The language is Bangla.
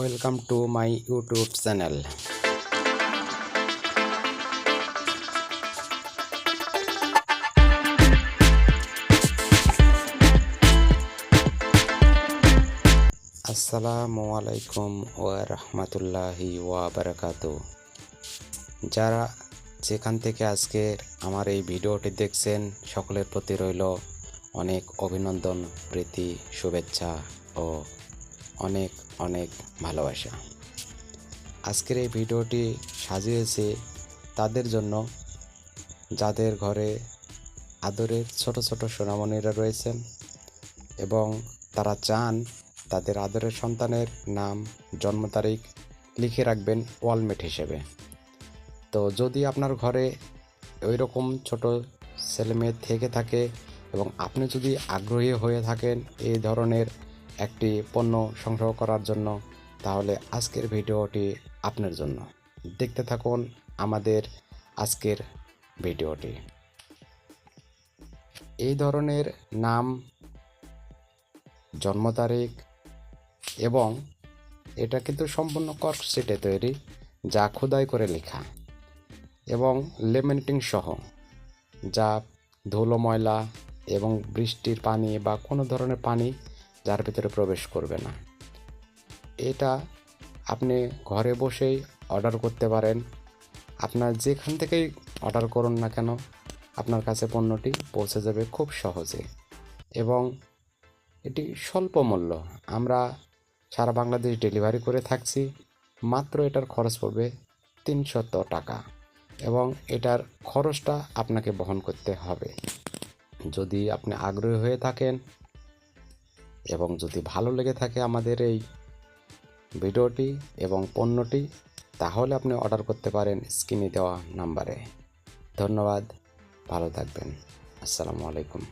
Welcome to my YouTube channel আসসালামু আলাইকুম ওয়া রাহমাতুল্লাহি ওয়া বারাকাতু যারা যেখান থেকে আজকের আমার এই ভিডিওটি দেখছেন, সকলের প্রতি রইল অনেক অভিনন্দন, প্রীতি, শুভেচ্ছা ও অনেক অনেক ভালোবাসা। আজকের এই ভিডিওটি সাজিয়েছি তাদের জন্য। যাদের ঘরে আদরের ছোট ছোট সোনামণিরা রয়েছেন এবং তারা চান তাদের আদরের সন্তানের নাম, জন্ম তারিখ লিখে রাখবেন ওয়ালমেট হিসেবে। তো যদি আপনার ঘরে ওই রকম ছোট ছেলেমেয়ে থেকে থাকে এবং আপনি যদি আগ্রহী হয়ে থাকেন এই ধরনের একটি পণ্য সংগ্রহ করার জন্য, তাহলে আজকের ভিডিওটি আপনার জন্য। দেখতে থাকুন আমাদের আজকের ভিডিওটি। এই ধরনের নাম, জন্ম তারিখ এবং এটা কিন্তু সম্পূর্ণ কর্ক সিটে তৈরি, যা খোদাই করে লেখা এবং লেমিনেটিং সহ, যা ধুলো, ময়লা এবং বৃষ্টির পানি বা কোনো ধরনের পানি যার ভিতরে প্রবেশ করবে না। এটা আপনি ঘরে বসেই অর্ডার করতে পারেন। আপনার যেখান থেকেই অর্ডার করুন না কেন, আপনার কাছে পণ্যটি পৌঁছে যাবে খুব সহজে। এবং এটি স্বল্প মূল্য। আমরা সারা বাংলাদেশ ডেলিভারি করে থাকছি, মাত্র এটার খরচ পড়বে তিনশত টাকা। এবং এটার খরচটা আপনাকে বহন করতে হবে। যদি আপনি আগ্রহী হয়ে থাকেন এবং যদি ভালো লেগে থাকে আমাদের এই ভিডিওটি এবং পণ্যটি, তাহলে আপনি অর্ডার করতে পারেন স্ক্রিনে দেওয়া নাম্বারে। ধন্যবাদ, ভালো থাকবেন। আসসালামু আলাইকুম।